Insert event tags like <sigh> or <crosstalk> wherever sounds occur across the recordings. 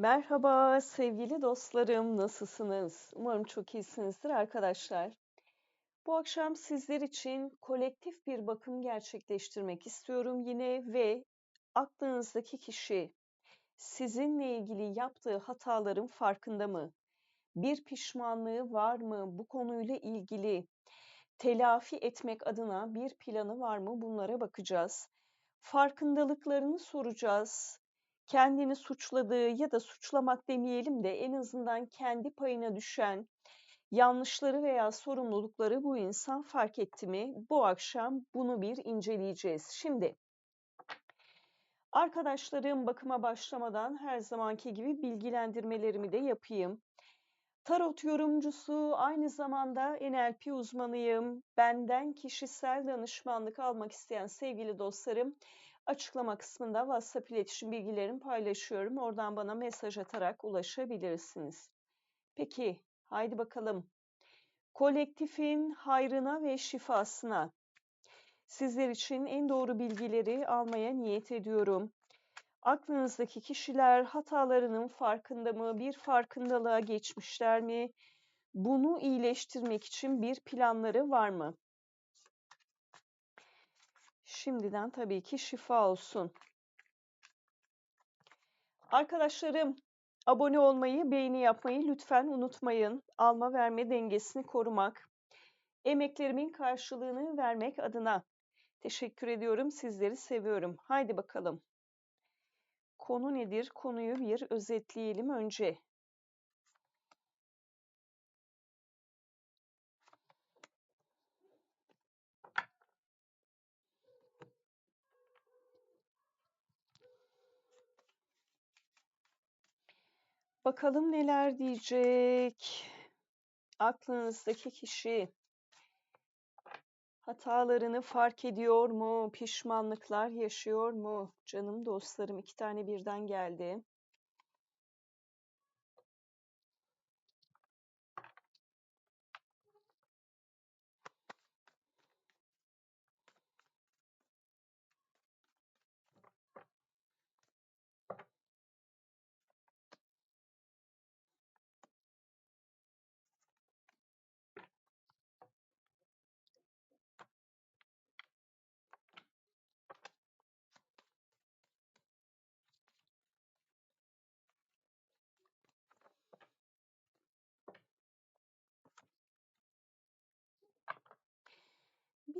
Merhaba sevgili dostlarım, nasılsınız? Umarım çok iyisinizdir arkadaşlar. Bu akşam sizler için kolektif bir bakım gerçekleştirmek istiyorum yine ve aklınızdaki kişi sizinle ilgili yaptığı hataların farkında mı? Bir pişmanlığı var mı? Bu konuyla ilgili telafi etmek adına bir planı var mı? Bunlara bakacağız. Farkındalıklarını soracağız kendini suçladığı ya da suçlamak demeyelim de en azından kendi payına düşen yanlışları veya sorumlulukları bu insan fark etti mi? Bu akşam bunu bir inceleyeceğiz. Şimdi arkadaşlarım bakıma başlamadan her zamanki gibi bilgilendirmelerimi de yapayım. Tarot yorumcusu, aynı zamanda NLP uzmanıyım. Benden kişisel danışmanlık almak isteyen sevgili dostlarım Açıklama kısmında WhatsApp iletişim bilgilerimi paylaşıyorum. Oradan bana mesaj atarak ulaşabilirsiniz. Peki, haydi bakalım. Kolektifin hayrına ve şifasına sizler için en doğru bilgileri almaya niyet ediyorum. Aklınızdaki kişiler hatalarının farkında mı? Bir farkındalığa geçmişler mi? Bunu iyileştirmek için bir planları var mı? Şimdiden tabii ki şifa olsun. Arkadaşlarım abone olmayı, beğeni yapmayı lütfen unutmayın. Alma verme dengesini korumak, emeklerimin karşılığını vermek adına teşekkür ediyorum. Sizleri seviyorum. Haydi bakalım. Konu nedir? Konuyu bir özetleyelim önce. Bakalım neler diyecek aklınızdaki kişi. Hatalarını fark ediyor mu? Pişmanlıklar yaşıyor mu? Canım dostlarım iki tane birden geldi.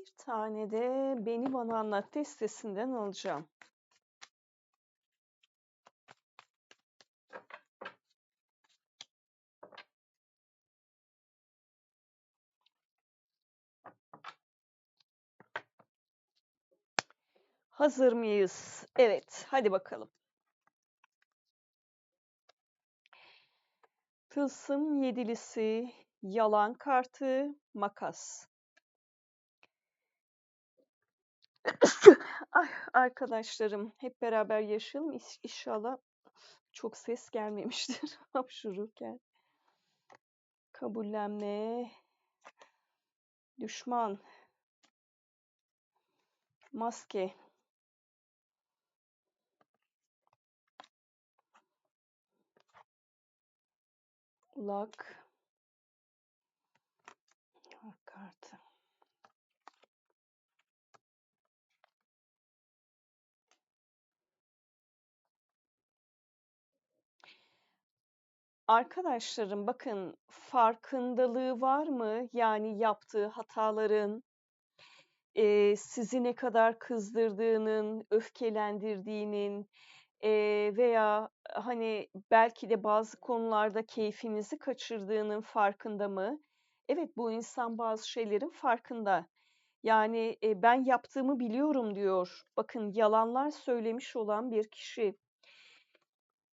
Bir tane de Beni Bana Anlat destesinden alacağım. Hazır mıyız? Evet, hadi bakalım. Tılsım yedilisi, yalan kartı, makas. <laughs> Ay, arkadaşlarım hep beraber yaşayalım. İnşallah çok ses gelmemiştir <laughs> hapşururken. Kabullenme, düşman, maske, ulak, kartı. Arkadaşlarım bakın farkındalığı var mı? Yani yaptığı hataların, eee, sizi ne kadar kızdırdığının, öfkelendirdiğinin, eee, veya hani belki de bazı konularda keyfinizi kaçırdığının farkında mı? Evet, bu insan bazı şeylerin farkında. Yani, eee, ben yaptığımı biliyorum diyor. Bakın yalanlar söylemiş olan bir kişi.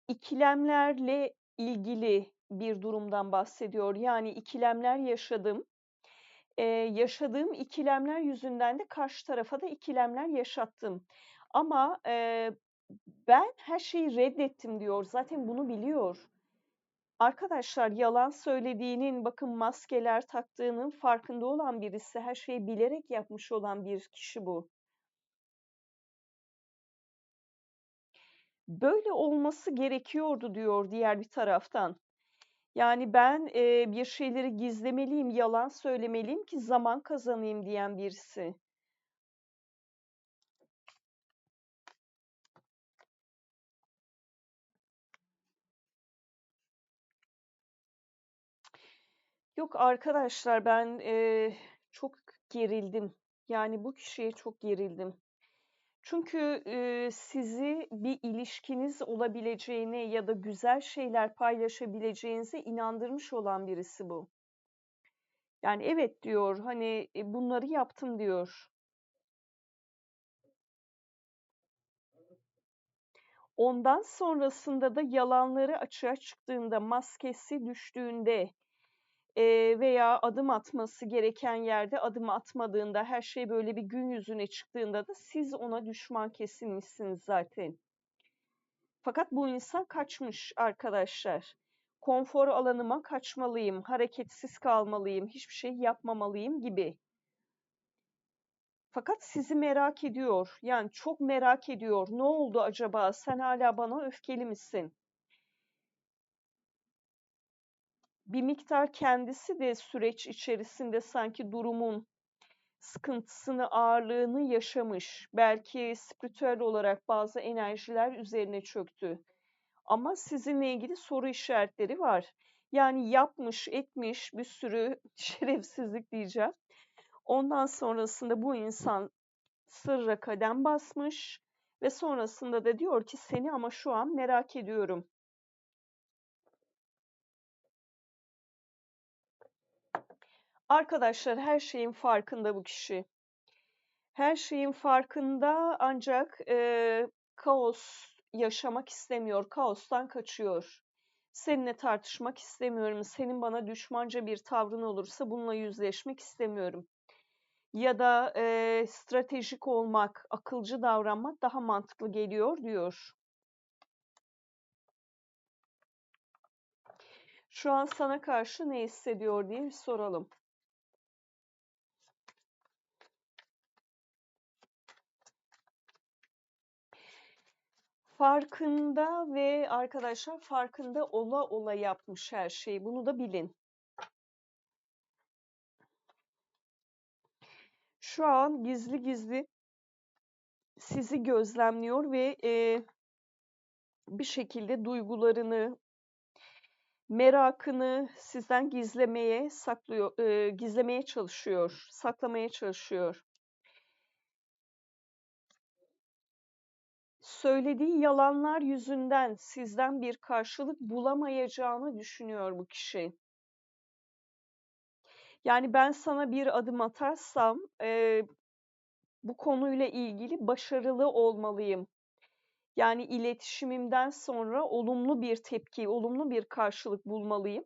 İkilemlerle ilgili bir durumdan bahsediyor. Yani ikilemler yaşadım. Eee, yaşadığım ikilemler yüzünden de karşı tarafa da ikilemler yaşattım. Ama, eee, ben her şeyi reddettim diyor. Zaten bunu biliyor. Arkadaşlar yalan söylediğinin, bakın maskeler taktığının farkında olan birisi, her şeyi bilerek yapmış olan bir kişi bu. Böyle olması gerekiyordu diyor diğer bir taraftan. Yani ben e, bir şeyleri gizlemeliyim, yalan söylemeliyim ki zaman kazanayım diyen birisi. Yok arkadaşlar ben e, çok gerildim. Yani bu kişiye çok gerildim. Çünkü e, sizi bir ilişkiniz olabileceğine ya da güzel şeyler paylaşabileceğinize inandırmış olan birisi bu. Yani evet diyor hani e, bunları yaptım diyor. Ondan sonrasında da yalanları açığa çıktığında, maskesi düştüğünde e, veya adım atması gereken yerde adım atmadığında, her şey böyle bir gün yüzüne çıktığında da siz ona düşman kesilmişsiniz zaten. Fakat bu insan kaçmış arkadaşlar. Konfor alanıma kaçmalıyım, hareketsiz kalmalıyım, hiçbir şey yapmamalıyım gibi. Fakat sizi merak ediyor. Yani çok merak ediyor. Ne oldu acaba? Sen hala bana öfkeli misin? Bir miktar kendisi de süreç içerisinde sanki durumun sıkıntısını, ağırlığını yaşamış. Belki spiritüel olarak bazı enerjiler üzerine çöktü. Ama sizinle ilgili soru işaretleri var. Yani yapmış, etmiş bir sürü <laughs> şerefsizlik diyeceğim. Ondan sonrasında bu insan sırra kadem basmış ve sonrasında da diyor ki seni ama şu an merak ediyorum. Arkadaşlar her şeyin farkında bu kişi. Her şeyin farkında ancak e, kaos yaşamak istemiyor, kaostan kaçıyor. Seninle tartışmak istemiyorum, senin bana düşmanca bir tavrın olursa bununla yüzleşmek istemiyorum. Ya da e, stratejik olmak, akılcı davranmak daha mantıklı geliyor diyor. Şu an sana karşı ne hissediyor diye bir soralım. Farkında ve arkadaşlar farkında ola ola yapmış her şeyi. Bunu da bilin. Şu an gizli gizli sizi gözlemliyor ve e, bir şekilde duygularını, merakını sizden gizlemeye saklıyor, e, gizlemeye çalışıyor, saklamaya çalışıyor. Söylediği yalanlar yüzünden sizden bir karşılık bulamayacağını düşünüyor bu kişi. Yani ben sana bir adım atarsam e, bu konuyla ilgili başarılı olmalıyım. Yani iletişimimden sonra olumlu bir tepki, olumlu bir karşılık bulmalıyım.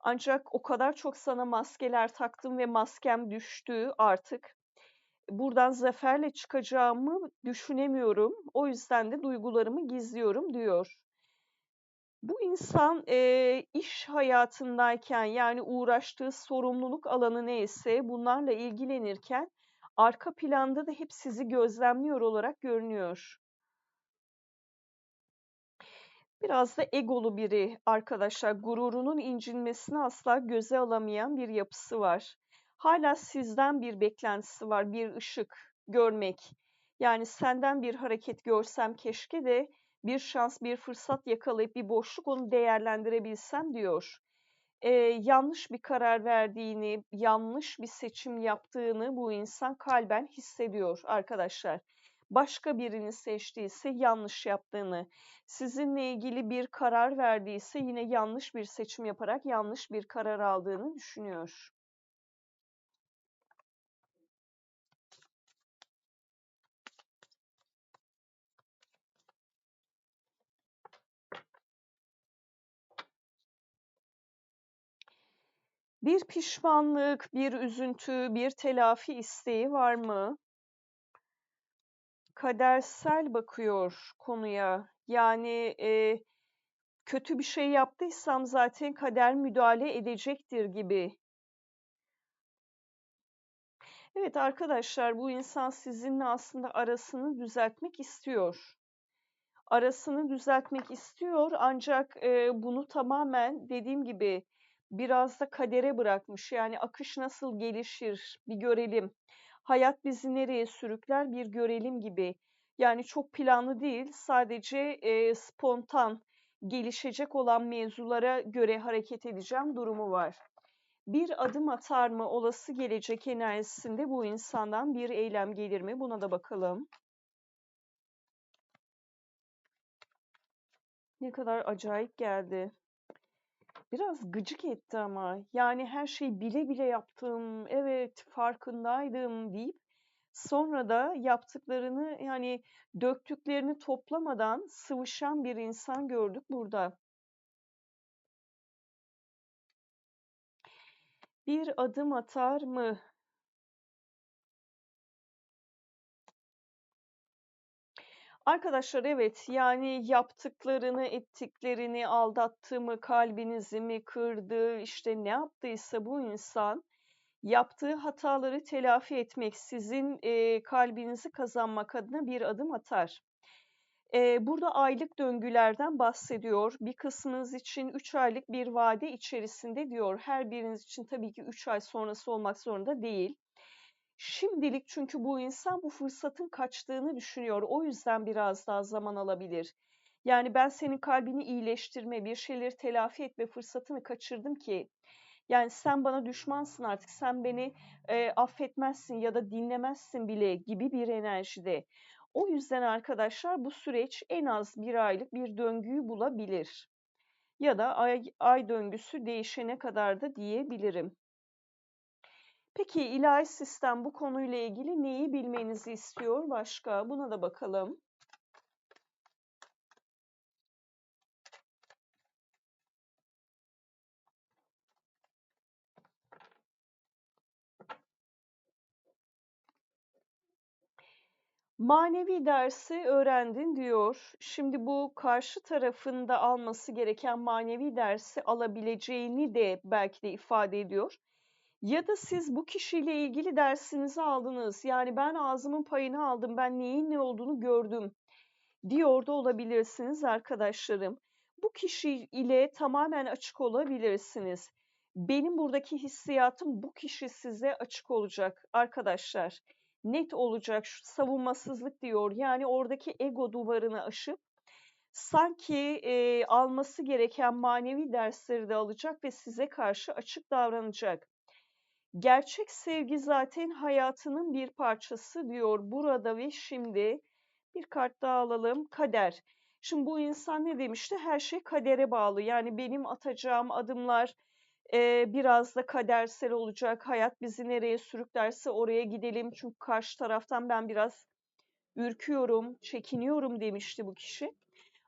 Ancak o kadar çok sana maskeler taktım ve maskem düştü artık. Buradan zaferle çıkacağımı düşünemiyorum. O yüzden de duygularımı gizliyorum diyor. Bu insan e, iş hayatındayken yani uğraştığı sorumluluk alanı neyse bunlarla ilgilenirken arka planda da hep sizi gözlemliyor olarak görünüyor. Biraz da egolu biri arkadaşlar. Gururunun incinmesini asla göze alamayan bir yapısı var. Hala sizden bir beklentisi var, bir ışık görmek. Yani senden bir hareket görsem keşke de bir şans, bir fırsat yakalayıp bir boşluk onu değerlendirebilsem diyor. Ee, yanlış bir karar verdiğini, yanlış bir seçim yaptığını bu insan kalben hissediyor arkadaşlar. Başka birini seçtiyse yanlış yaptığını, sizinle ilgili bir karar verdiyse yine yanlış bir seçim yaparak yanlış bir karar aldığını düşünüyor. Bir pişmanlık, bir üzüntü, bir telafi isteği var mı? Kadersel bakıyor konuya. Yani e, kötü bir şey yaptıysam zaten kader müdahale edecektir gibi. Evet arkadaşlar bu insan sizinle aslında arasını düzeltmek istiyor. arasını düzeltmek istiyor ancak e, bunu tamamen dediğim gibi biraz da kadere bırakmış. Yani akış nasıl gelişir bir görelim. Hayat bizi nereye sürükler bir görelim gibi. Yani çok planlı değil, sadece e, spontan gelişecek olan mevzulara göre hareket edeceğim durumu var. Bir adım atar mı olası gelecek enerjisinde bu insandan bir eylem gelir mi? Buna da bakalım. Ne kadar acayip geldi. Biraz gıcık etti ama. Yani her şeyi bile bile yaptım, evet farkındaydım deyip sonra da yaptıklarını yani döktüklerini toplamadan sıvışan bir insan gördük burada. Bir adım atar mı? Arkadaşlar evet yani yaptıklarını, ettiklerini, aldattı mı, kalbinizi mi kırdı, işte ne yaptıysa bu insan yaptığı hataları telafi etmek, sizin e, kalbinizi kazanmak adına bir adım atar. E, burada aylık döngülerden bahsediyor. Bir kısmınız için 3 aylık bir vade içerisinde diyor. Her biriniz için tabii ki 3 ay sonrası olmak zorunda değil. Şimdilik çünkü bu insan bu fırsatın kaçtığını düşünüyor. O yüzden biraz daha zaman alabilir. Yani ben senin kalbini iyileştirme, bir şeyleri telafi etme fırsatını kaçırdım ki. Yani sen bana düşmansın artık, sen beni e, affetmezsin ya da dinlemezsin bile gibi bir enerjide. O yüzden arkadaşlar bu süreç en az bir aylık bir döngüyü bulabilir. Ya da ay, ay döngüsü değişene kadar da diyebilirim. Peki ilahi sistem bu konuyla ilgili neyi bilmenizi istiyor başka? Buna da bakalım. Manevi dersi öğrendin diyor. Şimdi bu karşı tarafında alması gereken manevi dersi alabileceğini de belki de ifade ediyor. Ya da siz bu kişiyle ilgili dersinizi aldınız. Yani ben ağzımın payını aldım, ben neyin ne olduğunu gördüm diyor da olabilirsiniz arkadaşlarım. Bu kişi ile tamamen açık olabilirsiniz. Benim buradaki hissiyatım bu kişi size açık olacak arkadaşlar. Net olacak şu savunmasızlık diyor. Yani oradaki ego duvarını aşıp sanki e, alması gereken manevi dersleri de alacak ve size karşı açık davranacak. Gerçek sevgi zaten hayatının bir parçası diyor burada ve şimdi. Bir kart daha alalım. Kader. Şimdi bu insan ne demişti? Her şey kadere bağlı. Yani benim atacağım adımlar e, biraz da kadersel olacak. Hayat bizi nereye sürüklerse oraya gidelim. Çünkü karşı taraftan ben biraz ürküyorum, çekiniyorum demişti bu kişi.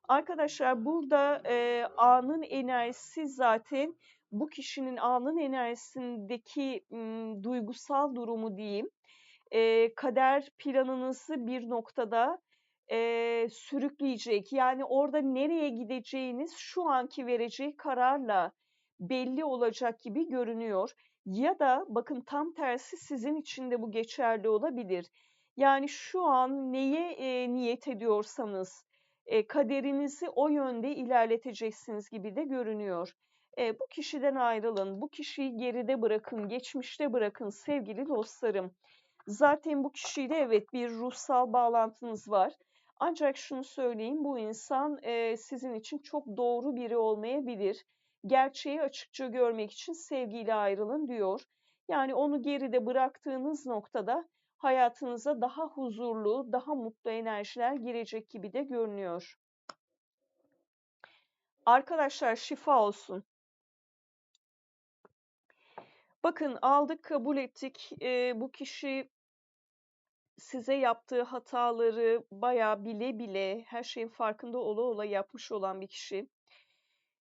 Arkadaşlar burada e, anın enerjisi zaten bu kişinin anın enerjisindeki duygusal durumu diyeyim. Kader planınızı bir noktada sürükleyecek. Yani orada nereye gideceğiniz şu anki vereceği kararla belli olacak gibi görünüyor. Ya da bakın tam tersi sizin için de bu geçerli olabilir. Yani şu an neye e, niyet ediyorsanız e, kaderinizi o yönde ilerleteceksiniz gibi de görünüyor. E, bu kişiden ayrılın, bu kişiyi geride bırakın, geçmişte bırakın sevgili dostlarım. Zaten bu kişiyle evet bir ruhsal bağlantınız var. Ancak şunu söyleyeyim, bu insan e, sizin için çok doğru biri olmayabilir. Gerçeği açıkça görmek için sevgiyle ayrılın diyor. Yani onu geride bıraktığınız noktada hayatınıza daha huzurlu, daha mutlu enerjiler girecek gibi de görünüyor. Arkadaşlar şifa olsun. Bakın aldık, kabul ettik. E, bu kişi size yaptığı hataları bayağı bile bile her şeyin farkında ola ola yapmış olan bir kişi.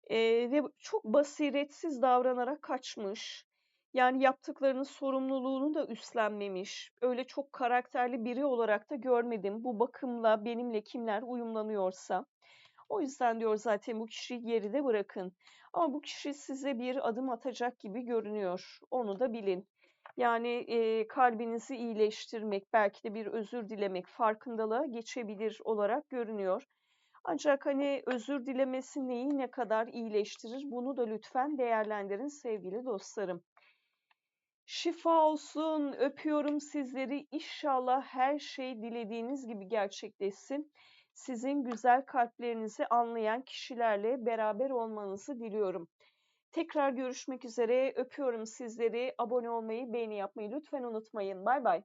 E, ve çok basiretsiz davranarak kaçmış. Yani yaptıklarının sorumluluğunu da üstlenmemiş. Öyle çok karakterli biri olarak da görmedim. Bu bakımla benimle kimler uyumlanıyorsa. O yüzden diyor zaten bu kişiyi geride bırakın. Ama bu kişi size bir adım atacak gibi görünüyor. Onu da bilin. Yani e, kalbinizi iyileştirmek, belki de bir özür dilemek, farkındalığa geçebilir olarak görünüyor. Ancak hani özür dilemesi neyi ne kadar iyileştirir bunu da lütfen değerlendirin sevgili dostlarım. Şifa olsun, öpüyorum sizleri. İnşallah her şey dilediğiniz gibi gerçekleşsin. Sizin güzel kalplerinizi anlayan kişilerle beraber olmanızı diliyorum. Tekrar görüşmek üzere. Öpüyorum sizleri. Abone olmayı, beğeni yapmayı lütfen unutmayın. Bay bay.